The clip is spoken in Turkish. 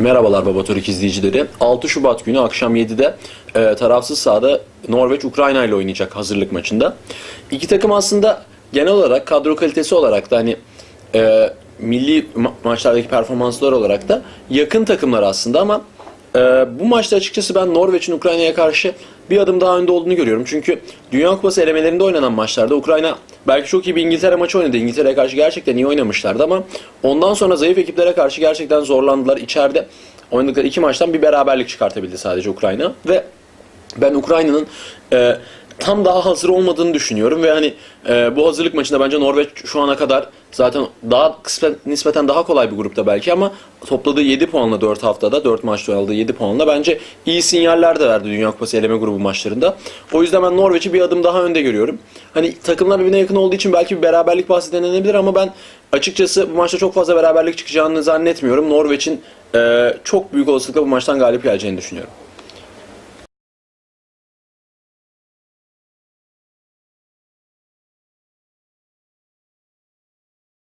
Merhabalar Baba Türk izleyicileri. 6 Şubat günü akşam 7'de e, tarafsız sahada Norveç Ukrayna ile oynayacak hazırlık maçında. İki takım aslında genel olarak kadro kalitesi olarak da hani e, milli ma- maçlardaki performanslar olarak da yakın takımlar aslında ama e, bu maçta açıkçası ben Norveç'in Ukrayna'ya karşı bir adım daha önde olduğunu görüyorum. Çünkü Dünya Kupası elemelerinde oynanan maçlarda Ukrayna belki çok iyi bir İngiltere maçı oynadı. İngiltere'ye karşı gerçekten iyi oynamışlardı ama ondan sonra zayıf ekiplere karşı gerçekten zorlandılar. İçeride oynadıkları iki maçtan bir beraberlik çıkartabildi sadece Ukrayna ve ben Ukrayna'nın e, tam daha hazır olmadığını düşünüyorum ve hani e, bu hazırlık maçında bence Norveç şu ana kadar zaten daha kısmet, nispeten daha kolay bir grupta belki ama topladığı 7 puanla 4 haftada 4 maçta aldığı 7 puanla bence iyi sinyaller de verdi Dünya Kupası eleme grubu maçlarında. O yüzden ben Norveç'i bir adım daha önde görüyorum. Hani takımlar birbirine yakın olduğu için belki bir beraberlik bahsi denenebilir ama ben açıkçası bu maçta çok fazla beraberlik çıkacağını zannetmiyorum. Norveç'in e, çok büyük olasılıkla bu maçtan galip geleceğini düşünüyorum.